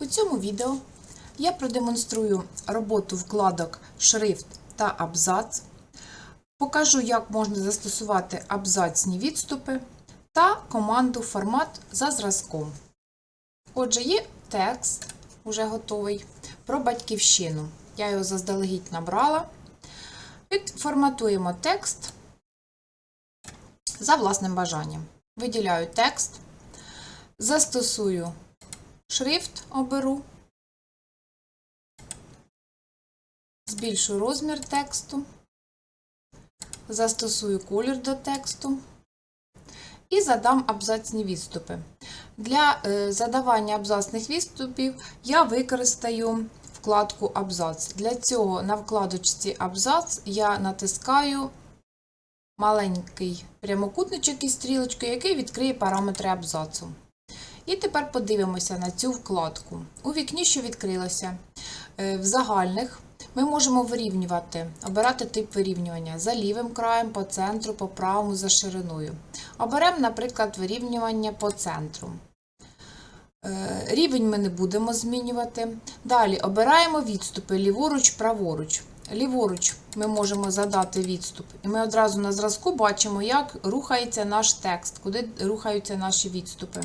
У цьому відео я продемонструю роботу вкладок Шрифт та абзац, покажу, як можна застосувати абзацні відступи та команду формат за зразком. Отже, є текст, уже готовий, про батьківщину. Я його заздалегідь набрала. Відформатуємо текст за власним бажанням. Виділяю текст, застосую шрифт, оберу, збільшу розмір тексту, застосую колір до тексту і задам абзацні відступи. Для е, задавання абзацних відступів я використаю вкладку Абзац. Для цього на вкладочці Абзац я натискаю маленький прямокутничок із стрілочкою, який відкриє параметри абзацу. І тепер подивимося на цю вкладку. У вікні, що відкрилося, е, в загальних ми можемо вирівнювати, обирати тип вирівнювання за лівим краєм, по центру, по правому, за шириною. Оберемо, наприклад, вирівнювання по центру. Е, Рівень ми не будемо змінювати. Далі обираємо відступи ліворуч, праворуч. Ліворуч ми можемо задати відступ, і ми одразу на зразку бачимо, як рухається наш текст, куди рухаються наші відступи.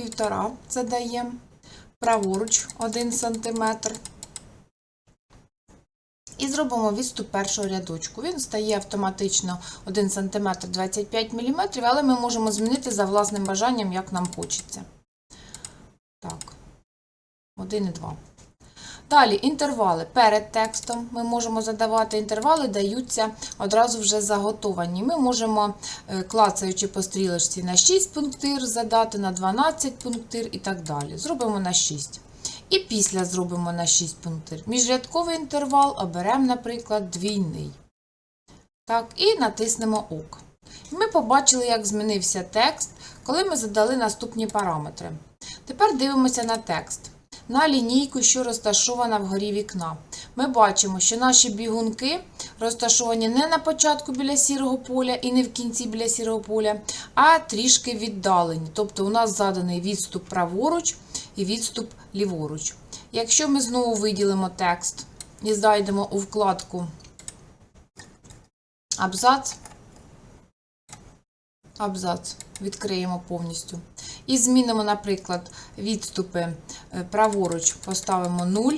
Півтора задаємо, праворуч 1 см. І зробимо відступ першого рядочку. Він стає автоматично 1 см 25 мм, але ми можемо змінити за власним бажанням, як нам хочеться. Так, 1 і 2. Далі інтервали перед текстом. Ми можемо задавати інтервали, даються одразу вже заготовані. Ми можемо, е, клацаючи по стрілочці на 6 пунктир, задати на 12 пунктир і так далі. Зробимо на 6. І після зробимо на 6 пунктир. Міжрядковий інтервал оберемо, наприклад, двійний. Так, і натиснемо ОК. Ми побачили, як змінився текст, коли ми задали наступні параметри. Тепер дивимося на текст. На лінійку, що розташована вгорі вікна. Ми бачимо, що наші бігунки розташовані не на початку біля сірого поля і не в кінці біля сірого поля, а трішки віддалені. Тобто у нас заданий відступ праворуч і відступ ліворуч. Якщо ми знову виділимо текст і зайдемо у вкладку Абзац, абзац, відкриємо повністю. І змінимо, наприклад, відступи е, праворуч, поставимо 0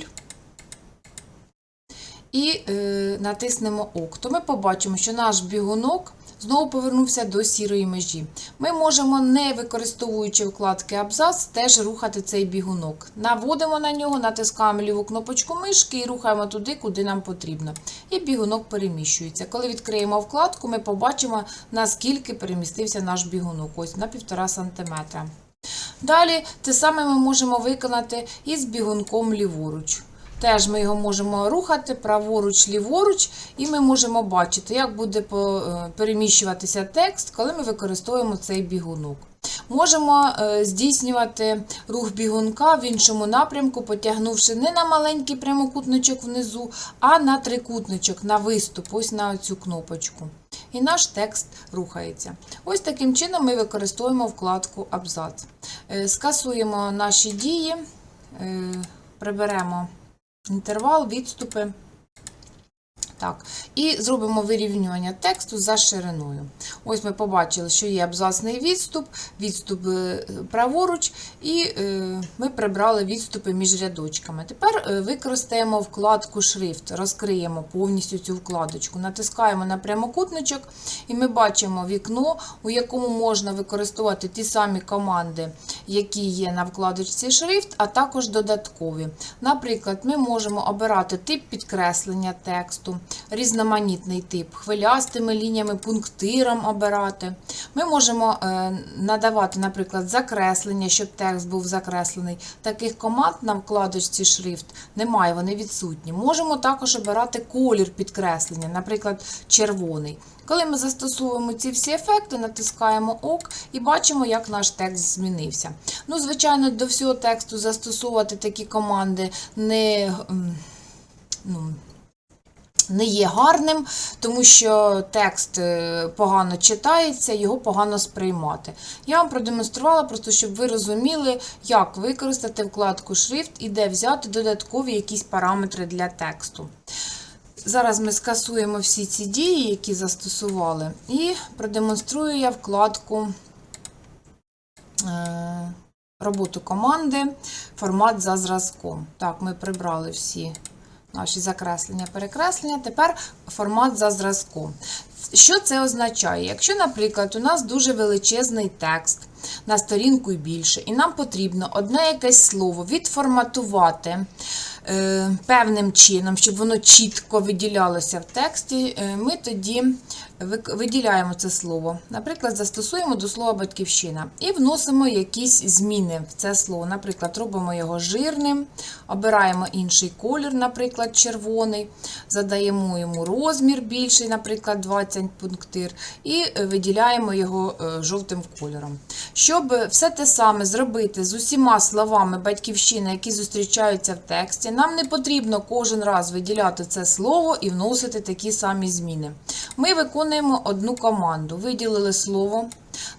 і е, натиснемо ОК. То ми побачимо, що наш бігунок знову повернувся до сірої межі. Ми можемо, не використовуючи вкладки абзац, теж рухати цей бігунок. Наводимо на нього, натискаємо ліву кнопочку мишки і рухаємо туди, куди нам потрібно. І бігунок переміщується. Коли відкриємо вкладку, ми побачимо, наскільки перемістився наш бігунок. Ось на 1,5 см. Далі те саме ми можемо виконати і з бігунком ліворуч. Теж ми його можемо рухати праворуч, ліворуч, і ми можемо бачити, як буде е, переміщуватися текст, коли ми використовуємо цей бігунок. Можемо е, здійснювати рух бігунка в іншому напрямку, потягнувши не на маленький прямокутничок внизу, а на трикутничок, на виступ, ось на цю кнопочку. І наш текст рухається. Ось таким чином ми використовуємо вкладку Абзац. Е, Скасуємо наші дії, приберемо інтервал, відступи. Так, і зробимо вирівнювання тексту за шириною. Ось ми побачили, що є абзацний відступ, відступ е, праворуч, і е, ми прибрали відступи між рядочками. Тепер е, використаємо вкладку Шрифт, розкриємо повністю цю вкладочку, натискаємо на прямокутничок, і ми бачимо вікно, у якому можна використовувати ті самі команди, які є на вкладочці Шрифт, а також додаткові. Наприклад, ми можемо обирати тип підкреслення тексту, різноманітний тип, хвилястими лініями, пунктиром обирати. Ми можемо е, надавати, наприклад, закреслення, щоб текст був закреслений. Таких команд на вкладочці шрифт немає, вони відсутні. Можемо також обирати колір підкреслення, наприклад, червоний. Коли ми застосовуємо ці всі ефекти, натискаємо ОК і бачимо, як наш текст змінився. Ну, звичайно, до всього тексту застосовувати такі команди не. Ну, не є гарним, тому що текст е, погано читається, його погано сприймати. Я вам продемонструвала просто, щоб ви розуміли, як використати вкладку шрифт і де взяти додаткові якісь параметри для тексту. Зараз ми скасуємо всі ці дії, які застосували, і продемонструю я вкладку е, роботу команди, формат за зразком. Так, ми прибрали всі наші закреслення, перекреслення. Тепер формат за зразком. Що це означає? Якщо, наприклад, у нас дуже величезний текст на сторінку і більше, і нам потрібно одне якесь слово відформатувати е, певним чином, щоб воно чітко виділялося в тексті, е, ми тоді виділяємо це слово. Наприклад, застосуємо до слова батьківщина і вносимо якісь зміни в це слово. Наприклад, робимо його жирним, обираємо інший колір, наприклад, червоний, задаємо йому розмір більший, наприклад, 20 пунктир, і е, виділяємо його е, жовтим кольором. Щоб все те саме зробити з усіма словами батьківщина, які зустрічаються в тексті, нам не потрібно кожен раз виділяти це слово і вносити такі самі зміни. Ми виконуємо одну команду. Виділили слово,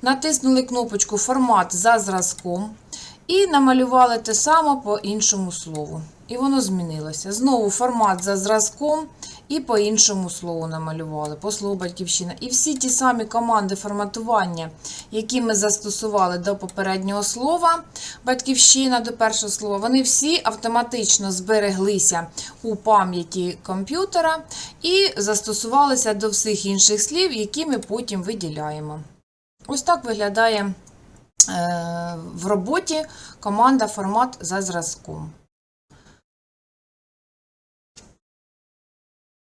натиснули кнопочку Формат за зразком і намалювали те саме по іншому слову. І воно змінилося. Знову формат за зразком і по іншому слову намалювали, по слову батьківщина. І всі ті самі команди форматування, які ми застосували до попереднього слова, батьківщина до першого слова, вони всі автоматично збереглися у пам'яті комп'ютера і застосувалися до всіх інших слів, які ми потім виділяємо. Ось так виглядає в роботі команда формат за зразком.